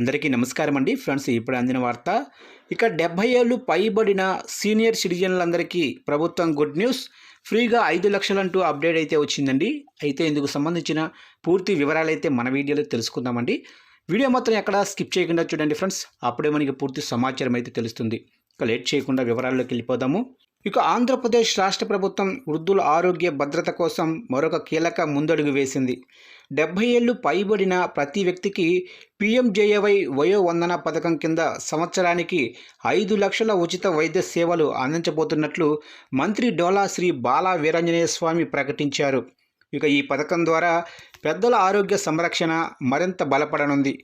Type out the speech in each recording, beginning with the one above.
అందరికీ నమస్కారం అండి. ఫ్రెండ్స్ ఇప్పుడు అందిన వార్త. ఇక డెబ్బై ఏళ్ళు పైబడిన సీనియర్ సిటిజన్లందరికీ ప్రభుత్వం గుడ్ న్యూస్. ఫ్రీగా ఐదు లక్షలంటూ అప్డేట్ అయితే వచ్చిందండి. అయితే ఇందుకు సంబంధించిన పూర్తి వివరాలు అయితే మన వీడియోలో తెలుసుకుందామండి. వీడియో మాత్రం ఎక్కడ స్కిప్ చేయకుండా చూడండి ఫ్రెండ్స్. అప్పుడే మనకి పూర్తి సమాచారం అయితే తెలుస్తుంది. ఇక లేట్ చేయకుండా వివరాల్లోకి వెళ్ళిపోదాము. ఇక ఆంధ్రప్రదేశ్ రాష్ట్ర ప్రభుత్వం వృద్ధుల ఆరోగ్య భద్రత కోసం మరొక కీలక ముందడుగు వేసింది. డెబ్బై ఏళ్ళు పైబడిన ప్రతి వ్యక్తికి పీఎంజేఏవై వయో వందన పథకం కింద సంవత్సరానికి ఐదు లక్షల ఉచిత వైద్య సేవలు అందించబోతున్నట్లు మంత్రి డోలా శ్రీ బాలా వీరాంజనేయ స్వామి ప్రకటించారు. ఇక ఈ పథకం ద్వారా పెద్దల ఆరోగ్య సంరక్షణ మరింత బలపడనుంది.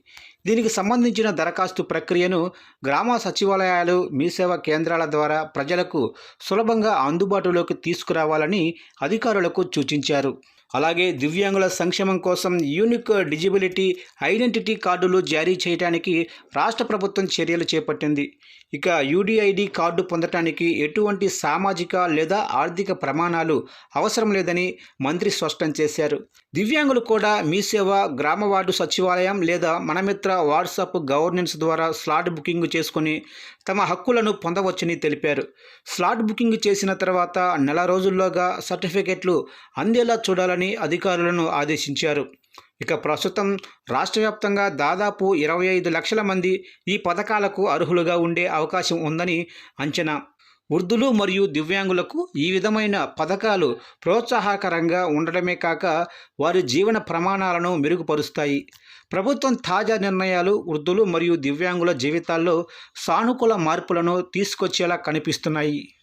దీనికి సంబంధించిన దరఖాస్తు ప్రక్రియను గ్రామ సచివాలయాలు మీసేవ కేంద్రాల ద్వారా ప్రజలకు సులభంగా అందుబాటులోకి తీసుకురావాలని అధికారులకు సూచించారు. అలాగే దివ్యాంగుల సంక్షేమం కోసం యూనిక్ డిజిబిలిటీ ఐడెంటిటీ కార్డులు జారీ చేయడానికి రాష్ట్ర ప్రభుత్వం చర్యలు చేపట్టింది. ఇక యూడిఐడి కార్డు పొందటానికి ఎటువంటి సామాజిక లేదా ఆర్థిక ప్రమాణాలు అవసరం లేదని మంత్రి స్పష్టం చేశారు. దివ్యాంగులు కూడా మీ సేవ గ్రామ వార్డు సచివాలయం లేదా మనమిత్ర వాట్సాప్ గవర్నెన్స్ ద్వారా స్లాట్ బుకింగ్ చేసుకుని తమ హక్కులను పొందవచ్చని తెలిపారు. స్లాట్ బుకింగ్ చేసిన తర్వాత నెల రోజుల్లోగా సర్టిఫికెట్లు అందేలా చూడాలని అధికారులను ఆదేశించారు. ఇక ప్రస్తుతం రాష్ట్ర వ్యాప్తంగా దాదాపు ఇరవై ఐదు లక్షల మంది ఈ పథకాలకు అర్హులుగా ఉండే అవకాశం ఉందని అంచనా. వృద్ధులు మరియు దివ్యాంగులకు ఈ విధమైన పథకాలు ప్రోత్సాహకరంగా ఉండడమే కాక వారి జీవన ప్రమాణాలను మెరుగుపరుస్తాయి. ప్రభుత్వం తాజా నిర్ణయాలు వృద్ధులు మరియు దివ్యాంగుల జీవితాల్లో సానుకూల మార్పులను తీసుకొచ్చేలా కనిపిస్తున్నాయి.